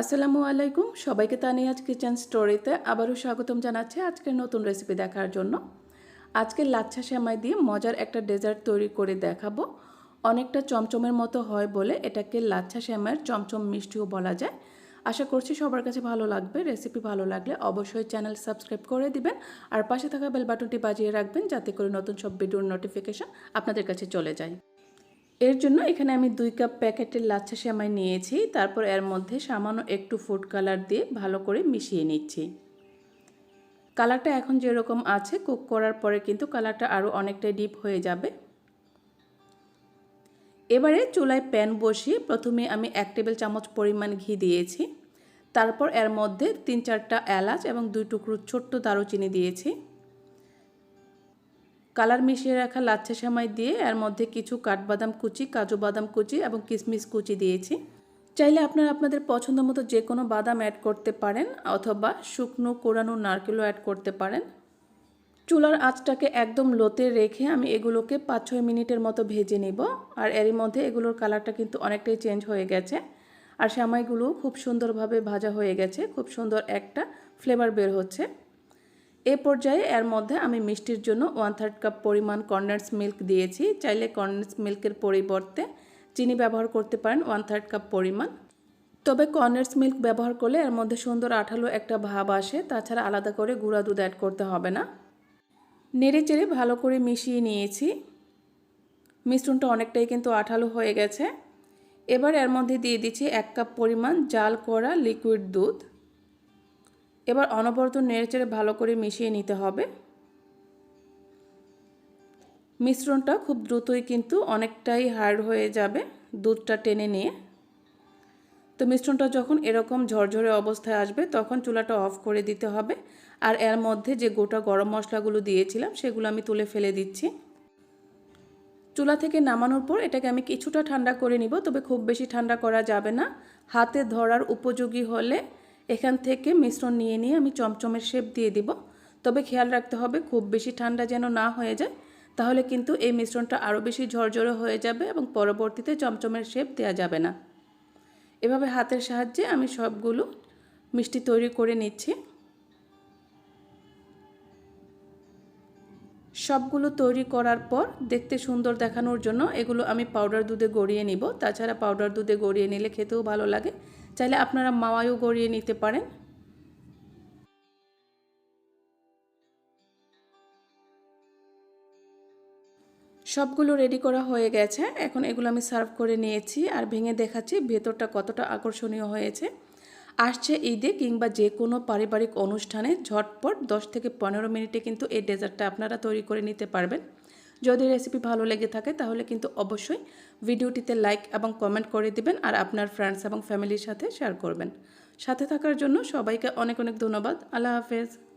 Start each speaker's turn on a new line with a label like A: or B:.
A: আসসালামু আলাইকুম। সবাইকে তানিয়াজ কিচেন স্টোরিতে আবারও স্বাগতম জানাচ্ছি আজকের নতুন রেসিপি দেখার জন্য। আজকে লাচ্ছা সেমাই দিয়ে মজার একটা ডেজার্ট তৈরি করে দেখাবো। অনেকটা চমচমের মতো হয় বলে এটাকে লাচ্ছা সেমাইয়ের চমচম মিষ্টিও বলা যায়। আশা করছি সবার কাছে ভালো লাগবে। রেসিপি ভালো লাগলে অবশ্যই চ্যানেল সাবস্ক্রাইব করে দিবেন আর পাশে থাকা বেল বাটনটি বাজিয়ে রাখবেন যাতে করে নতুন সব ভিডিওর নোটিফিকেশন আপনাদের কাছে চলে যায়। এর জন্য এখানে আমি দুই কাপ প্যাকেটের লাচ্ছা সেমাই নিয়েছি। তারপর এর মধ্যে সামান্য একটু ফুড কালার দিয়ে ভালো করে মিশিয়ে নিচ্ছি। কালারটা এখন যেরকম আছে, কুক করার পরে কিন্তু কালারটা আরও অনেকটাই ডিপ হয়ে যাবে। এবারে চুলায় প্যান বসিয়ে প্রথমে আমি এক টেবিল চামচ পরিমাণ ঘি দিয়েছি। তারপর এর মধ্যে তিন চারটা এলাচ এবং দুই টুকরো ছোট্ট দারুচিনি দিয়েছি। কালার মিশিয়ে রাখা লাচ্ছা সেমাই দিয়ে এর মধ্যে কিছু কাঠবাদাম কুচি, কাজু বাদাম কুচি এবং কিশমিশ কুচি দিয়েছি। চাইলে আপনারা আপনাদের পছন্দ মতো যে কোনো বাদাম অ্যাড করতে পারেন অথবা শুকনো কোরানো নারকেলও অ্যাড করতে পারেন। চুলার আঁচটাকে একদম লোতে রেখে আমি এগুলোকে পাঁচ ছয় মিনিটের মতো ভেজে নিব আর এরই মধ্যে এগুলোর কালারটা কিন্তু অনেকটাই চেঞ্জ হয়ে গেছে। আর সেমাইগুলো খুব সুন্দরভাবে ভাজা হয়ে গেছে, খুব সুন্দর একটা ফ্লেভার বের হচ্ছে। এ পর্যায়ে এর মধ্যে আমি মিষ্টির জন্য ওয়ান থার্ড কাপ পরিমাণ কর্নেন্স মিল্ক দিয়েছি। চাইলে কর্নেন্স মিল্কের পরিবর্তে চিনি ব্যবহার করতে পারেন ওয়ান থার্ড কাপ পরিমাণ। তবে কর্নেন্স মিল্ক ব্যবহার করলে এর মধ্যে সুন্দর আঠালো একটা ভাব আসে, তাছাড়া আলাদা করে গুঁড়া দুধ অ্যাড করতে হবে না। নেড়ে চেড়ে ভালো করে মিশিয়ে নিয়েছি। মিশ্রণটা অনেকটাই কিন্তু আঠালো হয়ে গেছে। এবার এর মধ্যে দিয়ে দিচ্ছি এক কাপ পরিমাণ জাল করা লিকুইড দুধ। এবার অনবরত নেড়েচেড়ে ভালো করে মিশিয়ে নিতে হবে। মিশ্রণটা খুব দ্রুতই কিন্তু অনেকটাই হার্ড হয়ে যাবে দুধটা টেনে নিয়ে। তো মিশ্রণটা যখন এরকম ঝরঝরে অবস্থায় আসবে, তখন চুলাটা অফ করে দিতে হবে। আর এর মধ্যে যে গোটা গরম মশলাগুলো দিয়েছিলাম, সেগুলো আমি তুলে ফেলে দিচ্ছি। চুলা থেকে নামানোর পর এটাকে আমি কিছুটা ঠান্ডা করে নিব, তবে খুব বেশি ঠান্ডা করা যাবে না। হাতে ধরার উপযোগী হলে এখান থেকে মিশ্রণ নিয়ে নিয়ে আমি চমচমের শেপ দিয়ে দিব। তবে খেয়াল রাখতে হবে খুব বেশি ঠান্ডা যেন না হয়ে যায়, তাহলে কিন্তু এই মিশ্রণটা আরও বেশি ঝরঝরে হয়ে যাবে এবং পরবর্তীতে চমচমের শেপ দেওয়া যাবে না। এভাবে হাতের সাহায্যে আমি সবগুলো মিষ্টি তৈরি করে নিচ্ছি। সবগুলো তৈরি করার পর দেখতে সুন্দর দেখানোর জন্য এগুলো আমি পাউডার দুধে গড়িয়ে নিব। তাছাড়া পাউডার দুধে গড়িয়ে নিলে খেতেও ভালো লাগে। চাইলে আপনারা মাওয়াইও গড়িয়ে নিতে পারেন। সবগুলো রেডি করা হয়ে গেছে। এখন এগুলো আমি সার্ভ করে নিয়েছি আর ভেঙে দেখাচ্ছি ভেতরটা কতটা আকর্ষণীয় হয়েছে। আসছে ঈদে কিংবা যে কোনো পারিবারিক অনুষ্ঠানে ঝটপট 10 থেকে পনেরো মিনিটে কিন্তু এই ডেজার্টটা আপনারা তৈরি করে নিতে পারবেন। যদি রেসিপি ভালো লেগে থাকে, তাহলে কিন্তু অবশ্যই ভিডিওটিতে লাইক এবং কমেন্ট করে দিবেন আর আপনার ফ্রেন্ডস এবং ফ্যামিলির সাথে শেয়ার করবেন। সাথে থাকার জন্য সবাইকে অনেক অনেক ধন্যবাদ। আল্লাহ হাফেজ।